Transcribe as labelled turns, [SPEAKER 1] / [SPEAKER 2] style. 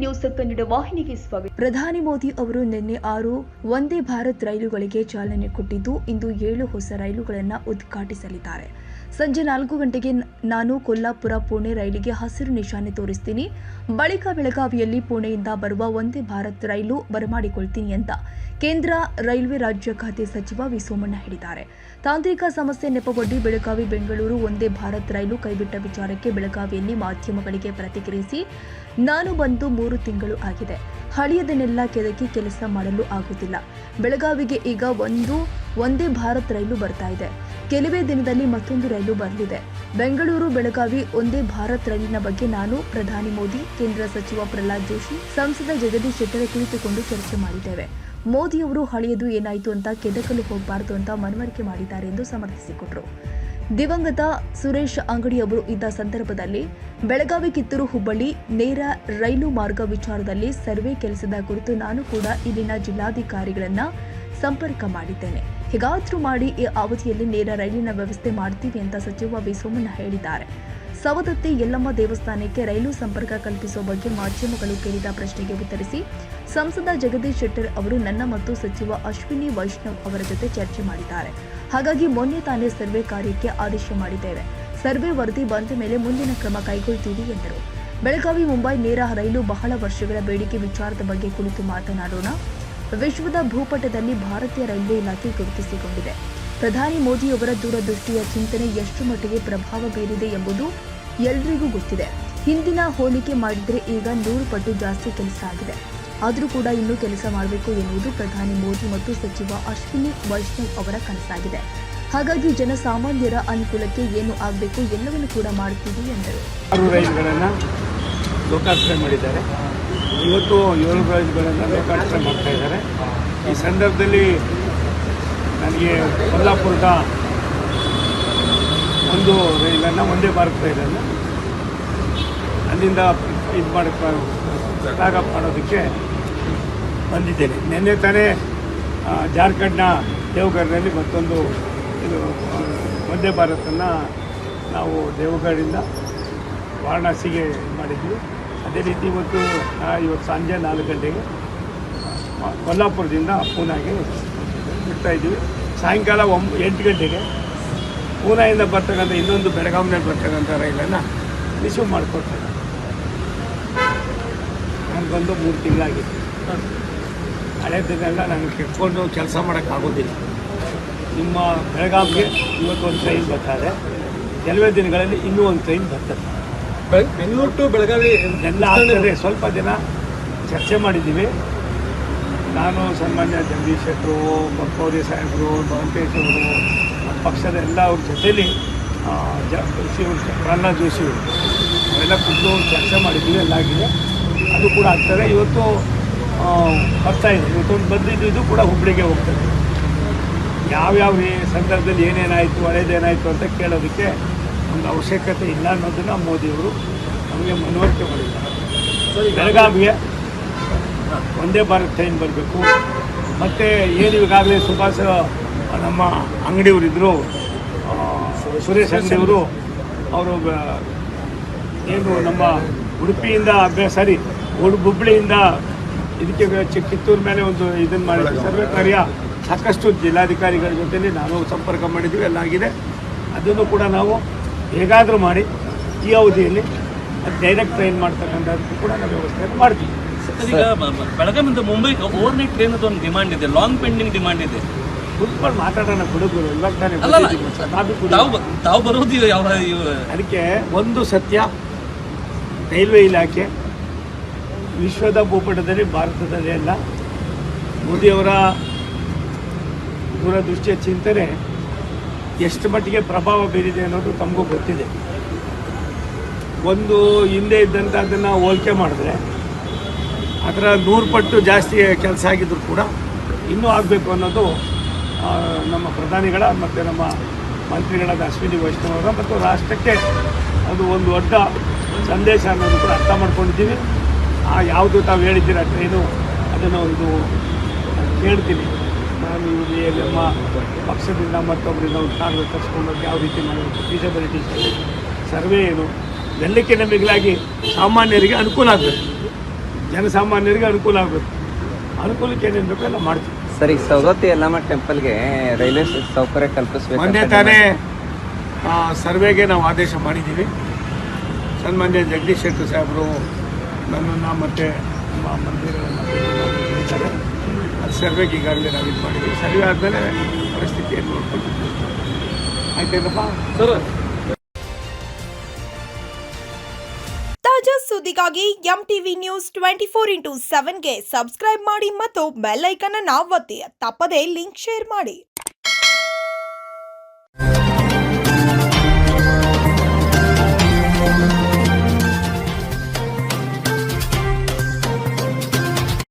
[SPEAKER 1] News Kannada ವಾಹಿನಿಗೆ ಸ್ವಾಗತ.
[SPEAKER 2] ಪ್ರಧಾನಿ ಮೋದಿ ಅವರು ನಿನ್ನೆ ಆರು ಒಂದೇ ಭಾರತ್ ರೈಲುಗಳಿಗೆ ಚಾಲನೆ ಕೊಟ್ಟಿದ್ದು ಇಂದು ಏಳು ಹೊಸ ರೈಲುಗಳನ್ನು ಉದ್ಘಾಟಿಸಲಿದ್ದಾರೆ. ಸಂಜೆ ನಾಲ್ಕು ಗಂಟೆಗೆ ನಾನು ಕೊಲ್ಲಾಪುರ ಪುಣೆ ರೈಲಿಗೆ ಹಸಿರು ನಿಶಾನೆ ತೋರಿಸ್ತೀನಿ. ಬಳಿಕ ಬೆಳಗಾವಿಯಲ್ಲಿ ಪುಣೆಯಿಂದ ಬರುವ ಒಂದೇ ಭಾರತ್ ರೈಲು ಬರಮಾಡಿಕೊಳ್ತೀನಿ ಅಂತ ಕೇಂದ್ರ ರೈಲ್ವೆ ರಾಜ್ಯ ಖಾತೆ ಸಚಿವ ವಿ ಸೋಮಣ್ಣ ಹೇಳಿದ್ದಾರೆ. ತಾಂತ್ರಿಕ ಸಮಸ್ಯೆ ನೆಪವೊಡ್ಡಿ ಬೆಳಗಾವಿ ಬೆಂಗಳೂರು ಒಂದೇ ಭಾರತ್ ರೈಲು ಕೈಬಿಟ್ಟ ವಿಚಾರಕ್ಕೆ ಬೆಳಗಾವಿಯಲ್ಲಿ ಮಾಧ್ಯಮಗಳಿಗೆ ಪ್ರತಿಕ್ರಿಯಿಸಿ, ನಾನು ಬಂದು ಮೂರು ತಿಂಗಳು ಆಗಿದೆ. ಹಳೆಯದನ್ನೆಲ್ಲ ಕೆದಕಿ ಕೆಲಸ ಮಾಡಲು ಆಗುತ್ತಿಲ್ಲ. ಬೆಳಗಾವಿಗೆ ಈಗ ಒಂದು ಒಂದೇ ಭಾರತ್ ರೈಲು ಬರ್ತಾ ಇದೆ. ಕೆಲವೇ ದಿನದಲ್ಲಿ ಮತ್ತೊಂದು ರೈಲು ಬರಲಿದೆ ಬೆಂಗಳೂರು, ಬೆಳಗಾವಿ ಒಂದೇ ಭಾರತ್ ರೈಲಿನ ಬಗ್ಗೆ ನಾನು, ಪ್ರಧಾನಿ ಮೋದಿ, ಕೇಂದ್ರ ಸಚಿವ ಪ್ರಹ್ಲಾದ್ ಜೋಶಿ, ಸಂಸದ ಜಗದೀಶ್ ಶೆಟ್ಟರ್ ಕುಳಿತುಕೊಂಡು ಚರ್ಚೆ ಮಾಡಿದ್ದೇವೆ. ಮೋದಿಯವರು ಹಳೆಯದು ಏನಾಯಿತು ಅಂತ, ಕೆದಕಲು ಹೋಗಬಾರದು ಅಂತ ಮನವರಿಕೆ ಮಾಡಿದ್ದಾರೆ ಎಂದು ಸಮರ್ಥಿಸಿಕೊಟ್ರು ದಿವಂಗತ ಸುರೇಶ್ ಅಂಗಡಿ ಅವರು ಇದ್ದ ಸಂದರ್ಭದಲ್ಲಿ ಬೆಳಗಾವಿ ಕಿತ್ತೂರು ಹುಬ್ಬಳ್ಳಿ ನೇರ ರೈಲು ಮಾರ್ಗ ವಿಚಾರದಲ್ಲಿ ಸರ್ವೆ ಕೆಲಸದ ಕುರಿತು ನಾನು ಕೂಡ ಇಲ್ಲಿನ ಜಿಲ್ಲಾಧಿಕಾರಿಗಳನ್ನ ಸಂಪರ್ಕ ಮಾಡಿದ್ದೇನೆ. ಹೇಗಾದ್ರೂ ಮಾಡಿ ಈ ಅವಧಿಯಲ್ಲಿ ನೇರ ರೈಲಿನ ವ್ಯವಸ್ಥೆ ಮಾಡ್ತೀವಿ ಅಂತ ಸಚಿವ ವಿ ಸೋಮಣ್ಣ ಹೇಳಿದ್ದಾರೆ. ಸವದತ್ತಿ ಯಲ್ಲಮ್ಮ ದೇವಸ್ಥಾನಕ್ಕೆ ರೈಲು ಸಂಪರ್ಕ ಕಲ್ಪಿಸುವ ಬಗ್ಗೆ ಮಾಧ್ಯಮಗಳು ಕೇಳಿದ ಪ್ರಶ್ನೆಗೆ ಉತ್ತರಿಸಿ, ಸಂಸದ ಜಗದೀಶ್ ಶೆಟ್ಟರ್ ಅವರು ನನ್ನ ಮತ್ತು ಸಚಿವ ಅಶ್ವಿನಿ ವೈಷ್ಣವ್ ಅವರ ಜೊತೆ ಚರ್ಚೆ ಮಾಡಿದ್ದಾರೆ. ಹಾಗಾಗಿ ಮೊನ್ನೆ ತಾನೇ ಸರ್ವೆ ಕಾರ್ಯಕ್ಕೆ ಆದೇಶ ಮಾಡಿದ್ದೇವೆ. ಸರ್ವೆ ವರದಿ ಬಂದ ಮೇಲೆ ಮುಂದಿನ ಕ್ರಮ ಕೈಗೊಳ್ತೀವಿ ಎಂದರು. ಬೆಳಗಾವಿ, ಮುಂಬೈ ನೇರ ರೈಲು ಬಹಳ ವರ್ಷಗಳ ಬೇಡಿಕೆ ವಿಚಾರದ ಬಗ್ಗೆ ಕುರಿತು ಮಾತನಾಡೋಣ. ವಿಶ್ವದ ಭೂಪಟದಲ್ಲಿ ಭಾರತೀಯ ರೈಲ್ವೆ ಇಲಾಖೆ ಗುರುತಿಸಿಕೊಂಡಿದೆ. ಪ್ರಧಾನಿ ಮೋದಿಯವರ ದೂರದೃಷ್ಟಿಯ ಚಿಂತನೆ ಎಷ್ಟು ಮಟ್ಟಿಗೆ ಪ್ರಭಾವ ಬೀರಿದೆ ಎಂಬುದು ಎಲ್ರಿಗೂ ಗೊತ್ತಿದೆ. ಹಿಂದಿನ ಹೋಲಿಕೆ ಮಾಡಿದರೆ ಈಗ ನೂರು ಪಟ್ಟು ಜಾಸ್ತಿ ಕೆಲಸ ಆಗಿದೆ. ಆದರೂ ಕೂಡ ಇನ್ನೂ ಕೆಲಸ ಮಾಡಬೇಕು ಎನ್ನುವುದು ಪ್ರಧಾನಿ ಮೋದಿ ಮತ್ತು ಸಚಿವ ಅಶ್ವಿನಿ ವೈಷ್ಣವ್ ಅವರ ಕನಸಾಗಿದೆ. ಹಾಗಾಗಿ ಜನಸಾಮಾನ್ಯರ ಅನುಕೂಲಕ್ಕೆ ಏನು ಆಗಬೇಕು ಎಲ್ಲವನ್ನು ಕೂಡ ಮಾಡ್ತೀವಿ ಎಂದರು.
[SPEAKER 3] ಲೋಕಾರ್ಪಣೆ ಮಾಡಿದ್ದಾರೆ. ಇವತ್ತು ಏಳು ರೈಲುಗಳನ್ನು ಲೋಕಾರ್ಪಣೆ ಮಾಡ್ತಾ ಇದ್ದಾರೆ. ಈ ಸಂದರ್ಭದಲ್ಲಿ ನನಗೆ ಕೊಲ್ಲಾಪುರದ ಒಂದು ರೈಲನ್ನು ಒಂದೇ ಭಾರತ ರೈಲನ್ನು ಅಲ್ಲಿಂದ ಇದು ಮಾಡಕ್ಕೆ ಫ್ಲಾಗಪ್ ಮಾಡೋದಕ್ಕೆ ಬಂದಿದ್ದೇನೆ. ನಿನ್ನೆ ತಾನೇ ಜಾರ್ಖಂಡ್ನ ದೇವಘರ್ನಲ್ಲಿ ಮತ್ತೊಂದು, ಇದು ವಂದೇ ಭಾರತನ್ನು ನಾವು ದೇವಗಢದಿಂದ ವಾರಣಾಸಿಗೆ ಮಾಡಿದ್ವಿ. ಅದೇ ರೀತಿ ಇವತ್ತು ಇವತ್ತು ಸಂಜೆ ನಾಲ್ಕು ಗಂಟೆಗೆ ಕೊಲ್ಲಾಪುರದಿಂದ ಪೂನಾಗೆ ಇದ್ದೀವಿ. ಸಾಯಂಕಾಲ ಒಂಬ, ಎಂಟು ಗಂಟೆಗೆ ಪೂನಾಯಿಂದ ಬರ್ತಕ್ಕಂಥ ಇನ್ನೊಂದು ಬೆಳಗಾವಿನಲ್ಲಿ ಬರ್ತಕ್ಕಂಥ ರೈಲನ್ನು ರಿಸೀವ್ ಮಾಡಿಕೊಡ್ತಾರೆ. ನಾನು ಬಂದು ಮೂರು ತಿಂಗಳಾಗಿದೆ. ಹಳೆದನ್ನೆಲ್ಲ ನಾನು ಕೆಟ್ಕೊಂಡು ಕೆಲಸ ಮಾಡೋಕ್ಕಾಗೋದಿಲ್ಲ. ನಿಮ್ಮ ಬೆಳಗಾವಿಗೆ ಇವತ್ತು ಒಂದು ಟ್ರೈನ್ ಬರ್ತಾರೆ ಕೆಲವೇ ದಿನಗಳಲ್ಲಿ ಇನ್ನೂ ಒಂದು ಟ್ರೈನ್ ಬರ್ತದೆ.
[SPEAKER 4] ಬೆಂಗಳೂರು ಟು ಬೆಳಗಾವಿ
[SPEAKER 3] ಎಲ್ಲ ಆಗ್ತದೆ. ಸ್ವಲ್ಪ ದಿನ ಚರ್ಚೆ ಮಾಡಿದ್ದೀವಿ. ನಾನು ಸನ್ಮಾನ್ಯ ಜಗದೀಶ್ ಶೆಟ್ಟರು ಬಕ್ಕೌರಿ ಸಾಹೇಬರು ಮಹಂತೇಶ್ ಅವರು ಪಕ್ಷದ ಎಲ್ಲ ಅವ್ರ ಜೊತೇಲಿ ಜೋಶಿ ಪ್ರಹ್ಲಾದ್ ಜೋಶಿ ಅವರು. ಅವೆಲ್ಲ ಚರ್ಚೆ ಮಾಡಿದ್ದೀವಿ ಎಲ್ಲ ಆಗಿದೆ. ಅದು ಕೂಡ ಆಗ್ತದೆ. ಇವತ್ತು ಬರ್ತಾ ಇದೆ. ಇವತ್ತೊಂದು ಬಂದಿದ್ದು ಇದು ಕೂಡ ಹುಬ್ಬಳ್ಳಿಗೆ ಹೋಗ್ತದೆ. ಯಾವ್ಯಾವ ಸಂದರ್ಭದಲ್ಲಿ ಏನೇನಾಯಿತು ಹಳೇದೇನಾಯಿತು ಅಂತ ಕೇಳೋದಕ್ಕೆ ಒಂದು ಅವಶ್ಯಕತೆ ಇಲ್ಲ ಅನ್ನೋದನ್ನು ಮೋದಿಯವರು ನಮಗೆ ಮನವರಿಕೆ ಮಾಡಿದ್ದಾರೆ ಬೆಳಗಾವಿಗೆ ಒಂದೇ ಭಾರತ್ ಟ್ರೈನ್ ಬರಬೇಕು. ಮತ್ತು ಏನು ಈಗಾಗಲೇ ಸುಭಾಷ್, ನಮ್ಮ ಅಂಗಡಿಯವರಿದ್ದರು ಸುರೇಶ್ ಅಂಗಡಿಯವರು ಅವರು ಏನು ನಮ್ಮ ಉಡುಪಿಯಿಂದ ಸಾರಿ ಉಡು ಹುಬ್ಬಳ್ಳಿಯಿಂದ ಇದಕ್ಕೆ ಕಿತ್ತೂರು ಮೇಲೆ ಒಂದು ಇದನ್ನು ಮಾಡಿದ್ವಿ ಸರ್ವೆ ಕಾರ್ಯ ಸಾಕಷ್ಟು ಜಿಲ್ಲಾಧಿಕಾರಿಗಳ ಜೊತೆಯಲ್ಲಿ ನಾವು ಸಂಪರ್ಕ ಮಾಡಿದ್ವಿ, ಎಲ್ಲ ಆಗಿದೆ. ಅದನ್ನು ಕೂಡ ನಾವು ಹೇಗಾದರೂ ಮಾಡಿ ಈ ಅವಧಿಯಲ್ಲಿ ಡೈರೆಕ್ಟ್ ಟ್ರೈನ್ ಮಾಡ್ತಕ್ಕಂಥದ್ದು ಕೂಡ ನಾವು ವ್ಯವಸ್ಥೆ ಮಾಡ್ತೀವಿ.
[SPEAKER 4] ಈಗ ಬೆಳಗಾವಿಯಿಂದ ಮುಂಬೈಗೆ ಓವರ್ ನೈಟ್ ಟ್ರೈನ್ ಒಂದು ಡಿಮಾಂಡ್ ಇದೆ ಲಾಂಗ್ ಪೆಂಡಿಂಗ್ ಡಿಮಾಂಡ್ ಇದೆ.
[SPEAKER 3] ಕುತ್ಕೊಂಡು ಮಾತಾಡೋಣ ಹುಡುಗರು ಇವಾಗ ತಾನೇ
[SPEAKER 4] ತಾವು ಬರೋದು ಯಾವ
[SPEAKER 3] ಅದಕ್ಕೆ ಒಂದು ಸತ್ಯ ರೈಲ್ವೆ ಇಲಾಖೆ ವಿಶ್ವದ ಭೂಪಟದಲ್ಲಿ ಭಾರತದಲ್ಲಿ ಅಲ್ಲ ಮೋದಿಯವರ ದೂರದೃಷ್ಟಿಯ ಚಿಂತನೆ ಎಷ್ಟು ಮಟ್ಟಿಗೆ ಪ್ರಭಾವ ಬೀರಿದೆ ಅನ್ನೋದು ತಮಗೂ ಗೊತ್ತಿದೆ. ಒಂದು ಹಿಂದೆ ಇದ್ದಂಥ ಅದನ್ನು ಹೋಲಿಕೆ ಮಾಡಿದ್ರೆ ಅದರ ನೂರು ಪಟ್ಟು ಜಾಸ್ತಿ ಕೆಲಸ ಆಗಿದ್ರು ಕೂಡ ಇನ್ನೂ ಆಗಬೇಕು ಅನ್ನೋದು ನಮ್ಮ ಪ್ರಧಾನಿಗಳ ಮತ್ತು ನಮ್ಮ ಮಂತ್ರಿಗಳಾದ ಅಶ್ವಿನಿ ವೈಷ್ಣವ್ ಅವರ ಮತ್ತು ರಾಷ್ಟ್ರಕ್ಕೆ ಅದು ಒಂದು ದೊಡ್ಡ ಸಂದೇಶ ಅನ್ನೋದು ಕೂಡ ಅರ್ಥ ಮಾಡ್ಕೊಂಡಿದ್ದೀವಿ. ಆ, ಯಾವುದು ತಾವು ಹೇಳಿದ್ದೀರ ಟ್ರೈನು ಅದನ್ನು ಒಂದು ಕೇಳ್ತೀನಿ. ನಾನು ನಮ್ಮ ಪಕ್ಷದಿಂದ ಮತ್ತೊಬ್ಬರಿಂದ ಒಂದು ತರಿಸ್ಕೊಂಡು ಯಾವ ರೀತಿ ಮಾಡಬೇಕು ಫೀಸಬಿಲಿಟಿ ಸರ್ವೆ ಏನು? ಎಲ್ಲಕ್ಕಿಂತ ಮಿಗಿಲಾಗಿ ಸಾಮಾನ್ಯರಿಗೆ ಅನುಕೂಲ ಆಗಬೇಕು. ಜನಸಾಮಾನ್ಯರಿಗೆ ಅನುಕೂಲ ಆಗಬೇಕು. ಅನುಕೂಲಕ್ಕೆ ಏನೇನು ಬೇಕೋ ಎಲ್ಲ ಮಾಡ್ತೀವಿ.
[SPEAKER 5] ಸರಿ ಸವದತ್ತಿ ಯಲ್ಲಮ್ಮ ಟೆಂಪಲ್ಗೆ ರೈಲ್ವೆ ಸೌಕರ್ಯ ಕಲ್ಪಿಸಬೇಕು
[SPEAKER 3] ಮೊನ್ನೆ ತಾನೇ ಸರ್ವೆಗೆ ನಾವು ಆದೇಶ ಮಾಡಿದ್ದೀವಿ. ಸನ್ಮಾನ್ಯ ಜಗದೀಶ್ ಶೆಟ್ಟರ್ ಸಾಹೇಬರು ನನ್ನನ್ನು ಮತ್ತು ಮಂದಿರ ಸರ್ವೆಗೆ ಈಗಾಗಲೇ ನಾವು ಇದು ಮಾಡಿದ್ದೀವಿ. ಸರ್ವೆ ಆದಮೇಲೆ ಪರಿಸ್ಥಿತಿಯನ್ನು ನೋಡ್ಕೊಂಡು ಆಯ್ತೇನಪ್ಪ?
[SPEAKER 4] ಸರ್.
[SPEAKER 6] ತಾಜಾ ಸುದ್ದಿಗಾಗಿ M TV news twenty four into ಸೆವೆನ್ಗೆ subscribe ಮಾಡಿ ಮತ್ತು ಬೆಲ್ ಐಕನ್ ಅನ್ನು ಒತ್ತಿ. ತಪ್ಪದೇ ಲಿಂಕ್ ಶೇರ್ ಮಾಡಿ.